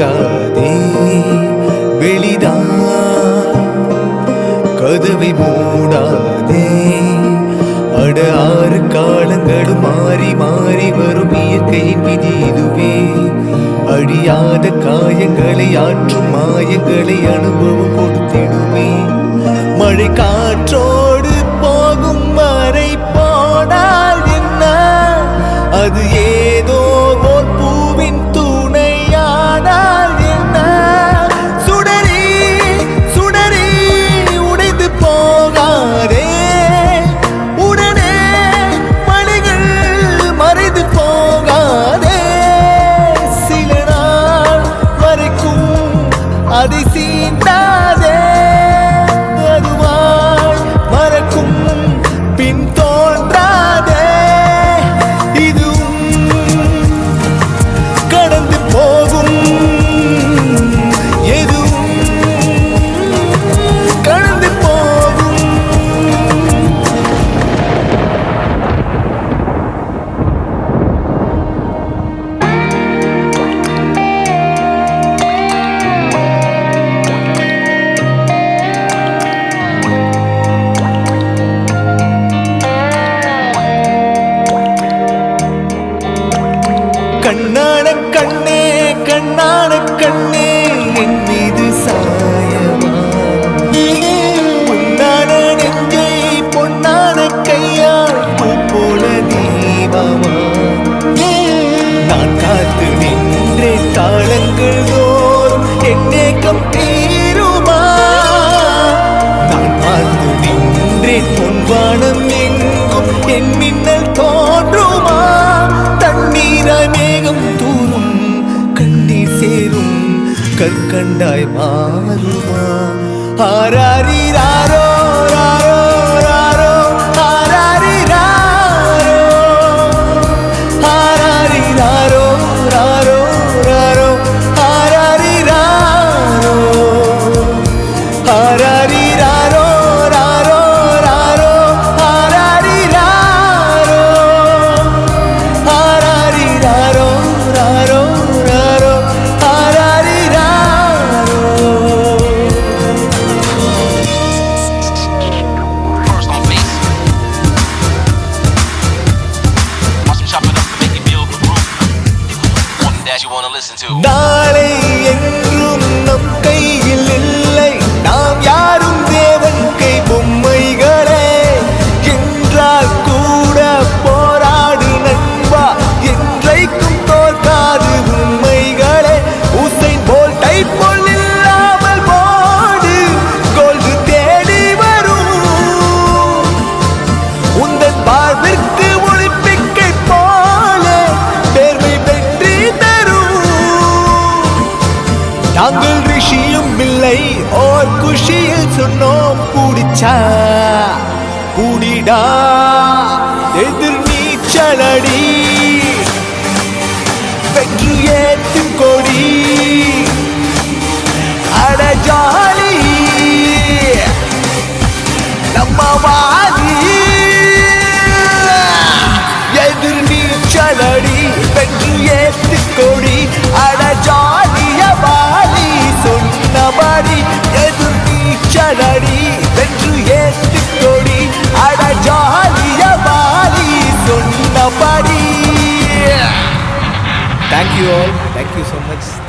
விலகாதே வெளிதா கதவை மூடாதே அட ஆறு காலங்களும் மாறி மாறி வரும் இயற்கையின் விதி இதுவே. அழியாத காயங்களை ஆற்றும் மாயங்களை அனுபவம் கொடுத்திடுமே. மழை காற்றோடு போகும் மறை போனால் என்ன? அது ஏ கண்ணே கண்ணான கண்ணே என் மீது சாயவா பொன்னான நெஞ்சை பொன்னான கையால் போல தீபமா? நான் காத்து நின்றே தாளங்கள் தோறும் என்னே கம்பி கற்கண்டாய் மாறுமா? ஆராரிரா 나를 சொன்னோம் பிடிச்சா கூடிடா எதிர் நீச்சலடி வெற்றி ஏத்து கொடி அட ஜாலி நம்ம Thank you all. Thank you so much.